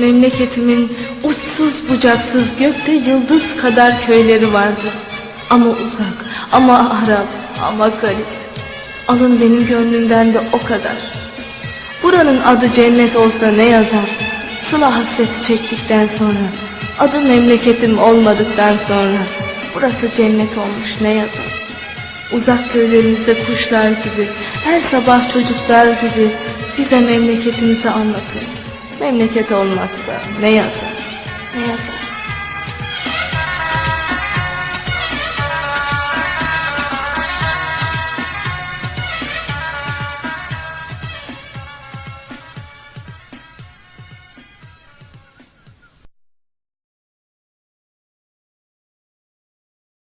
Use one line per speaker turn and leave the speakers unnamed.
Memleketimin uçsuz bucaksız gökte yıldız kadar köyleri vardı. Ama uzak, ama Arap, ama garip. Alın benim gönlümden de o kadar. Buranın adı cennet olsa ne yazar? Sıla hasreti çektikten sonra, adı memleketim olmadıktan sonra, burası cennet olmuş ne yazar? Uzak köylerimizde kuşlar gibi, her sabah çocuklar gibi bize memleketimizi anlatın. Memleket olmazsa ne yazar? Ne yazar?